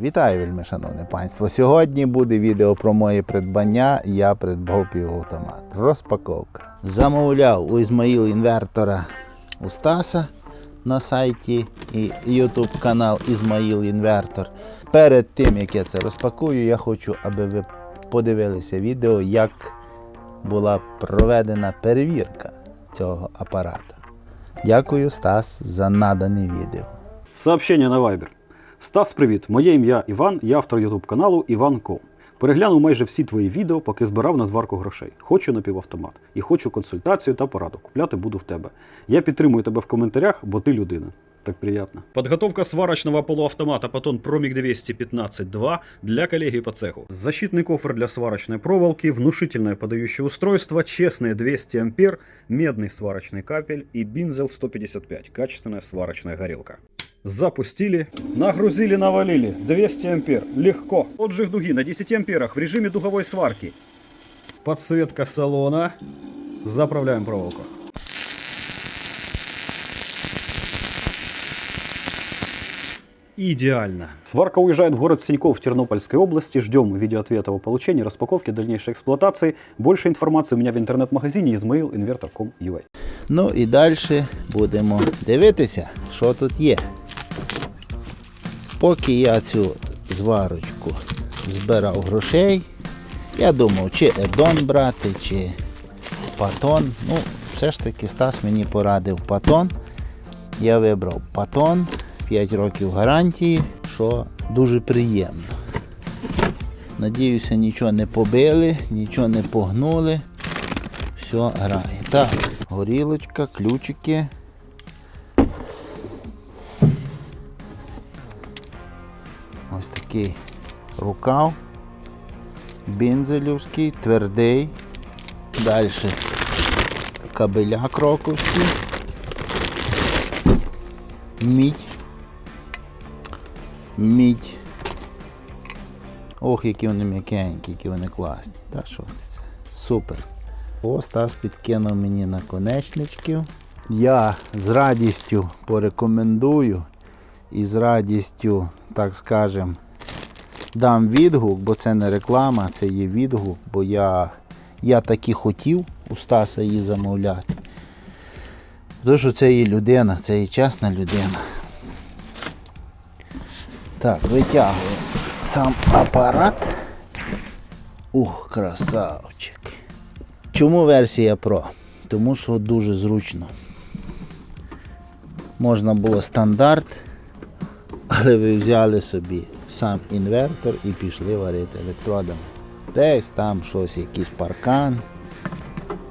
Вітаю, вельми шановне панство. Сьогодні буде відео про моє придбання. Я придбав півавтомат. Розпаковка. Замовляв у Ізмаїл інвертора у Стаса на сайті і YouTube канал Ізмаїл Інвертор. Перед тим як я це розпакую, я хочу, аби ви подивилися відео, як була проведена перевірка цього апарата. Дякую, Стас, за надане відео. Сообщення на Viber. Стас, привіт! Моє ім'я Іван, я автор Ютуб каналу Іван Ком. Переглянув майже всі твої відео, поки збирав на зварку грошей. Хочу напівавтомат і хочу консультацію та пораду. Купляти буду в тебе. Я підтримую тебе в коментарях, бо ти людина. Так приятно. Подготовка сварочного полуавтомата Patton Promig 215-2 для коллеги по цеху. Защитный кофр для сварочной проволоки, внушительное подающее устройство, честные 200 ампер, медный сварочный капель и бинзел 155, качественная сварочная горелка. Запустили, нагрузили, навалили. 200 ампер. Легко. Отжиг дуги на 10 амперах в режиме дуговой сварки. Подсветка салона. Заправляем проволоку. Идеально. Сварка уезжает в город Синьков Тернопольской области. Ждем видеоответа о получении, распаковке, дальнейшей эксплуатации. Больше информации у меня в интернет-магазине ismailinvertor.com.ua. Ну і далі будемо дивитися, що тут є. Поки я цю зварочку збирав грошей, я думав, чи Едон брати, чи Патон. Ну, все ж таки Стас мені порадив Патон. Я вибрав Патон, 5 років гарантії, що дуже приємно. Надіюся, нічого не побили, нічого не погнули. Все грає. Так, горілочка, ключики. Такий рукав. Бінзелівський, твердий. Далі кабеля кроковський. Мідь. Мідь. Ох, які вони м'якенькі, які вони класні. Та що це? Супер. О, Стас підкинув мені наконечничків. Я з радістю порекомендую і з радістю, так скажем, дам відгук, бо це не реклама, це є відгук, бо я, я таки хотів у Стаса її замовляти. Тому що це є людина, це є чесна людина. Так, витягую сам апарат. Ух, красавчик. Чому версія Pro? Тому що дуже зручно. Можна було стандарт, але ви взяли собі сам інвертор і пішли варити електродами. Десь там щось, якийсь паркан,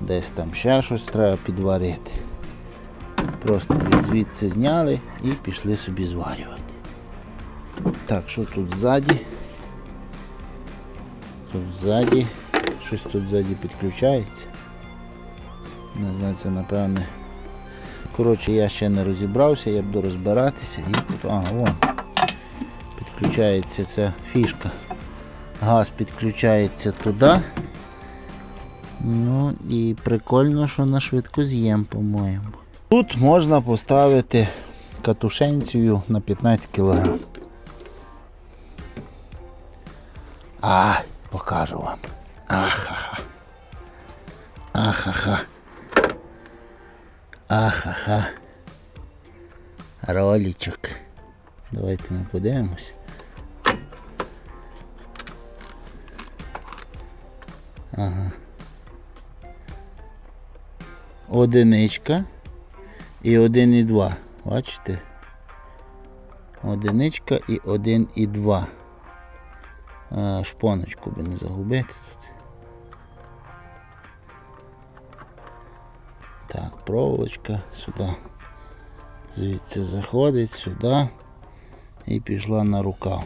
десь там ще щось треба підварити. Просто звідси зняли і пішли собі зварювати. Так, що тут ззаді? Тут ззаді. Щось тут ззаді підключається. Не знаю, це напевне. Коротше, я ще не розібрався, я буду розбиратися і тут. Ага, вон. Підключається ця фішка. Газ підключається туди. Ну і прикольно, що на швидкоз'єм, по-моєму. Тут можна поставити катушенцію на 15 кг. А, покажу вам. Ахаха. Ахаха. Ахаха. Ролічок. Давайте ми подивимось. Ага. Одиничка і один і два. Бачите? Одиничка і один і два. А, шпоночку би не загубити тут. Так, проволочка сюди. Звідси заходить сюди і пішла на рукав.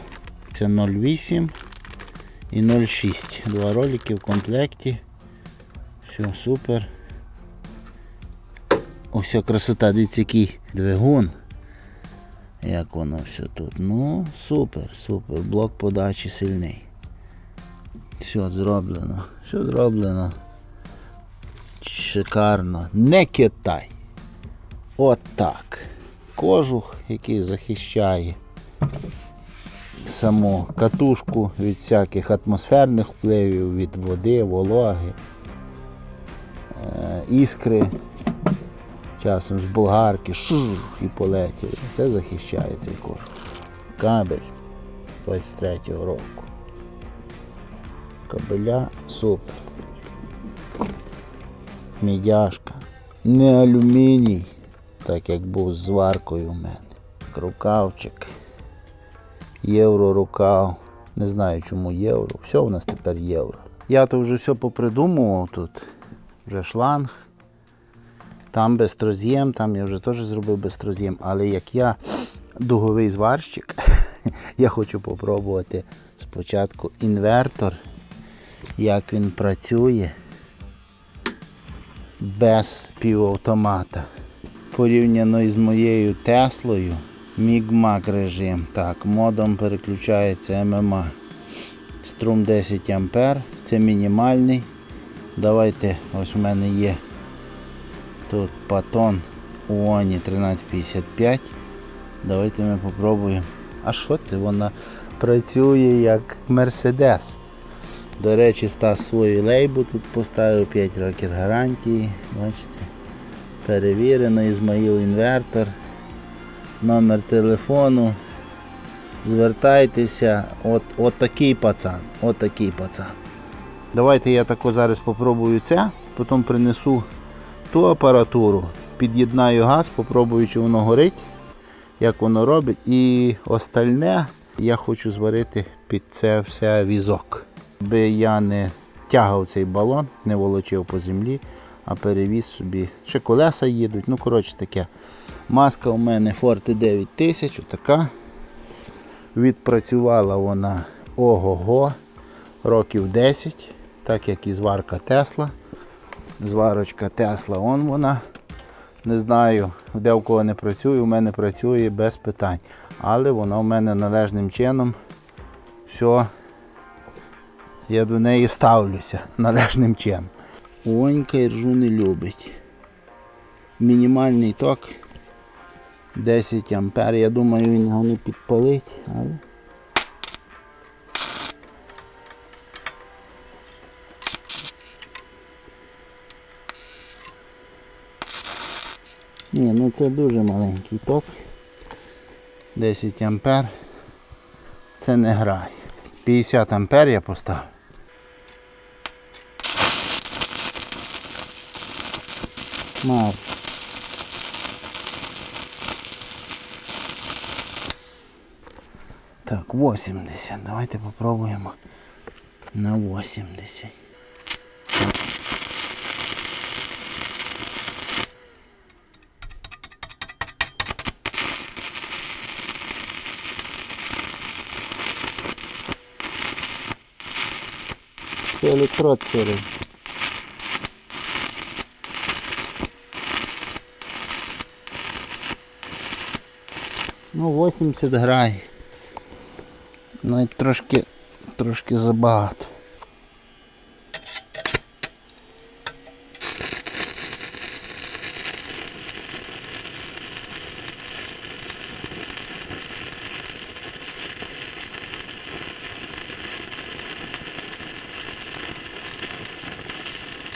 Це 0,8 і 0,6. Два ролики в комплекті. Все, супер. Ось красота, дивіться, який двигун. Як воно все тут. Ну, супер, супер. Блок подачі сильний. Все зроблено. Все зроблено. Шикарно. Не Китай. От так. Кожух, який захищає. Саму катушку від всяких атмосферних впливів, від води, вологи, е, іскри. Часом з болгарки шух, і полетіли. Це захищає цей кошик. Кабель 23-го року. Кабеля супер. Мідяшка. Не алюміній, так як був з зваркою у мене. Рукавчик. Євро рукав. Не знаю чому євро. Все у нас тепер євро. Я то вже все попридумував тут. Вже шланг. Там безтроз'єм, там я вже теж зробив безтроз'єм. Але як я дуговий зварщик, я хочу попробувати спочатку інвертор, як він працює без півавтомата. Порівняно із моєю Теслою, мігмак режим. Так, модом переключається ММА. Струм 10 А. Це мінімальний. Давайте, ось у мене є тут патон Уоні 1355. Давайте ми попробуємо. А що ти? Вона працює як Мерседес. До речі, Стас свою лейбу тут поставив 5 років гарантії. Бачите? Перевірено, Ізмаїл інвертор. Номер телефону. Звертайтеся. От, от такий пацан. От такий пацан. Давайте я тако зараз попробую це, потім принесу ту апаратуру, під'єднаю газ, попробую, чи воно горить, як воно робить. І остальне я хочу зварити під це все візок. Би я не тягав цей балон, не волочив по землі, а перевіз собі. Ще колеса їдуть. Ну, коротше таке. Маска у мене Forte 9000, така. Відпрацювала вона ого-го, років 10, так як і зварка Тесла. Зварочка Тесла, он вона. Не знаю, де в кого не працює, у мене працює без питань. Але вона у мене належним чином все, я до неї ставлюся належним чином. Онька іржу не любить. Мінімальний ток 10 ампер. Я думаю, він його не підпалить, але. Ні, ну це дуже маленький ток. 10 ампер. Це не грає. 50 ампер я поставив. Мало. Так, 80. Давайте попробуємо на 80. Це електрод сирий. Ну, 80 грай. Навіть трошки, трошки забагато.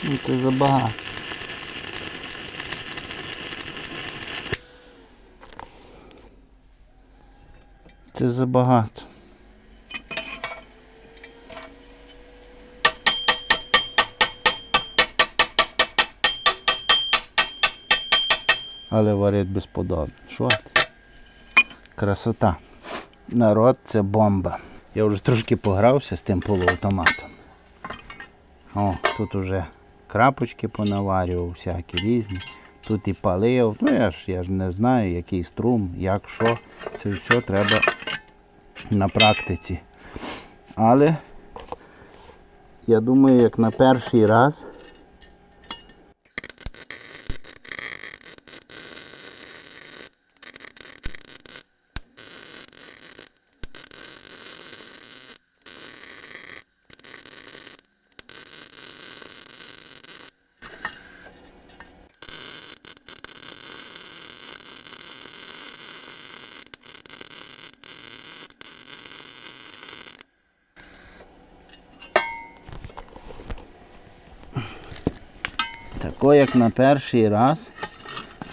Ну, це забагато. Це забагато. Але варить безподобно. Що? Красота. Народ це бомба. Я вже трошки погрався з тим полуавтоматом. О, тут уже крапочки понаварював, всякі різні. Тут і палив. Ну я ж я ж не знаю, який струм, як що. Це все треба на практиці. Але я думаю, як на перший раз. Тако як на перший раз,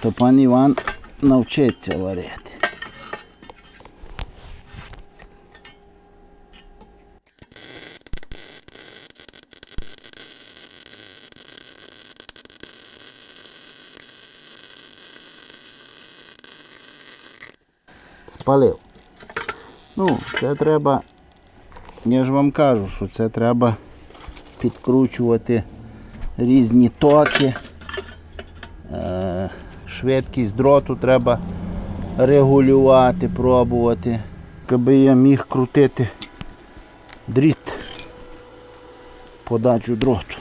то пан Іван навчиться варити. Спалив. Ну, це треба, я ж вам кажу, що це треба підкручувати різні токи. Е, швидкість дроту треба регулювати, пробувати. Аби я міг крутити дріт, подачу дроту.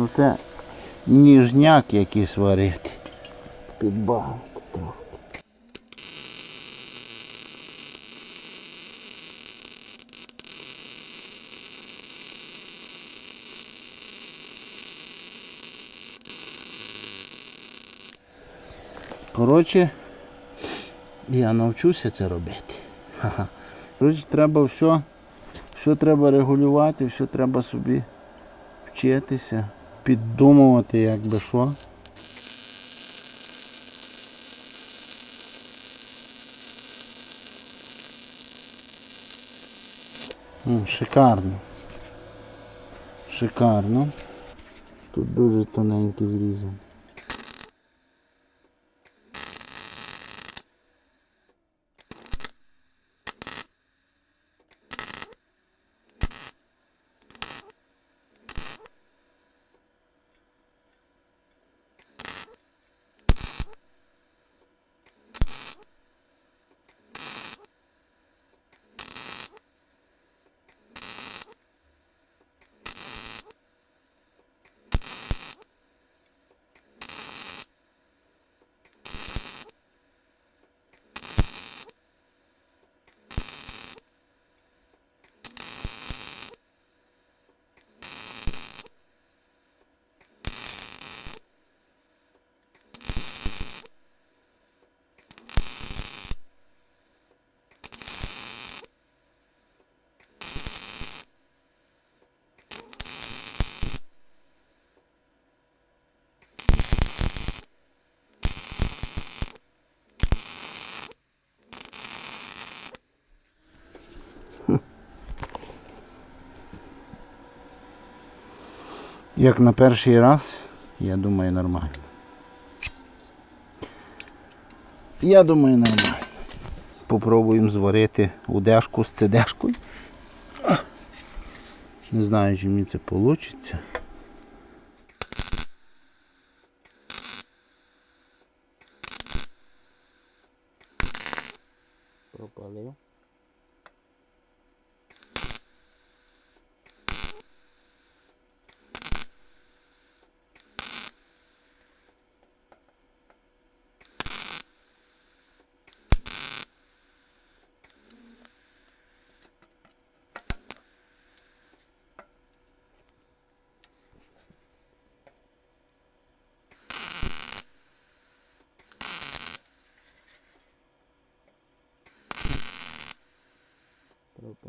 Ну це ніжняк якийсь варити. Підбагати трохи. Коротше, я навчуся це робити. Коротше, треба все, все треба регулювати, все треба собі вчитися, піддумувати, як би що. Шикарно. Шикарно. Тут дуже тоненький зрізан. Як на перший раз, я думаю, нормально. Я думаю, нормально. Попробуємо зварити удешку з цедешкою. Не знаю, чи мені це вийде.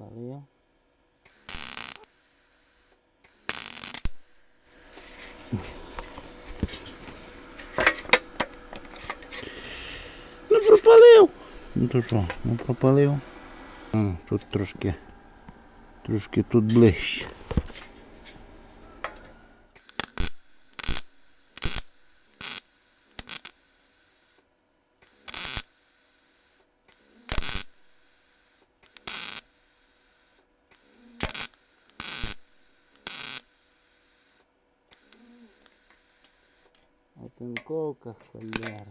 Пропалив. Ну пропалив. Ну то що, ну пропалив. А, тут трошки, трошки тут ближче. Оцинковка холера.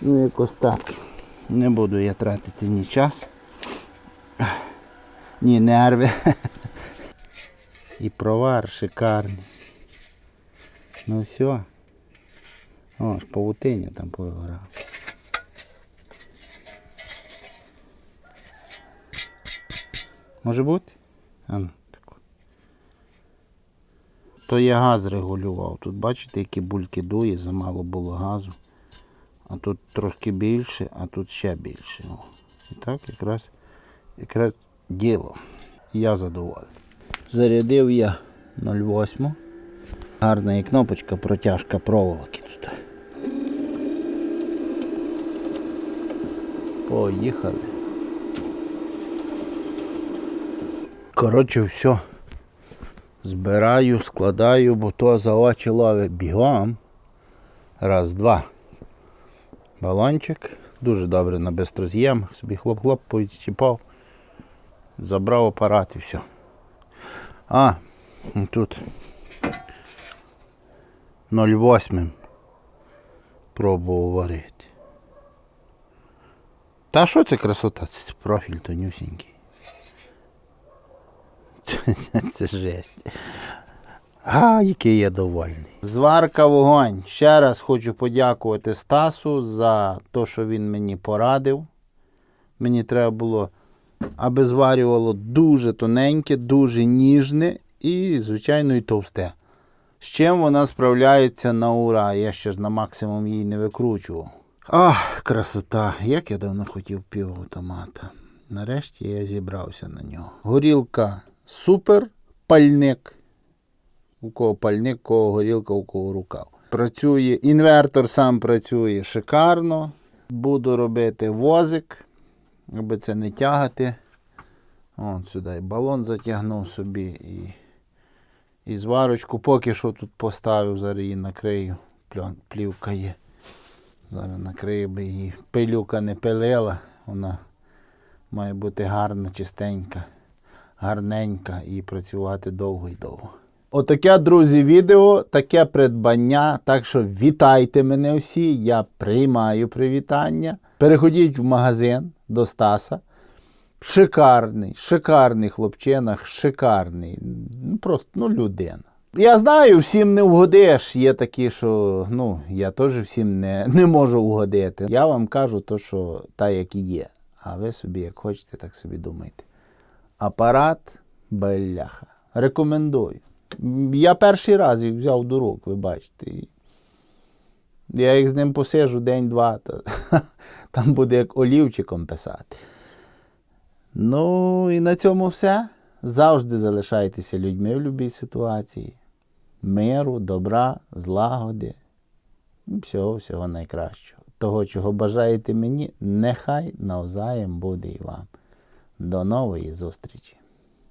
Ну, якось так. Не буду я тратити ні час, ні нерви. І провар шикарний. Ну все. О, ж павутиння там повигорало. Може бути? А ну, так. То я газ регулював. Тут бачите, які бульки дує, замало було газу. А тут трошки більше, а тут ще більше. О. І так якраз, якраз діло. Я задоволений. Зарядив я 0,8. Гарна і кнопочка протяжка проволоки тут. Поїхали. Коротше, все. Збираю, складаю, бо то за очі ловить бігом. Раз, два. Балончик. Дуже добре на бистроз'ємах. Собі хлоп-хлоп повідчіпав. Забрав апарат і все. А, тут 0,8 пробував варити. Та що це красота? Це профіль тонюсінький. Це жесть. А, який я довольний. Зварка вогонь. Ще раз хочу подякувати Стасу за те, що він мені порадив. Мені треба було, аби зварювало дуже тоненьке, дуже ніжне і, звичайно, і товсте. З чим вона справляється на ура. Я ще ж на максимум її не викручував. Ах, красота! Як я давно хотів півавтомата. Нарешті я зібрався на нього. Горілка супер, пальник. У кого пальник, у кого горілка, у кого рукав. Працює, інвертор сам працює шикарно. Буду робити возик, аби це не тягати. От сюди і балон затягнув собі і, і зварочку. Поки що тут поставив, зараз її накрию. Плівка є. Зараз накрию, би її пилюка не пилила. Вона має бути гарна, чистенька, гарненька і працювати довго і довго. Отаке, друзі, відео, таке придбання. Так що вітайте мене всі. Я приймаю привітання. Переходіть в магазин до Стаса. Шикарний, шикарний хлопчина, шикарний. Ну, просто ну, людина. Я знаю, всім не вгодиш. Є такі, що ну, я теж всім не, не можу вгодити. Я вам кажу то, що та, як і є. А ви собі, як хочете, так собі думайте. Апарат бляха. Рекомендую. Я перший раз їх взяв до рук, ви бачите. Я їх з ним посижу день-два, там буде як олівчиком писати. Ну і на цьому все. Завжди залишайтеся людьми в будь-якій ситуації. Миру, добра, злагоди. Всього, всього найкращого. Того, чого бажаєте мені, нехай навзаєм буде і вам. До нової зустрічі!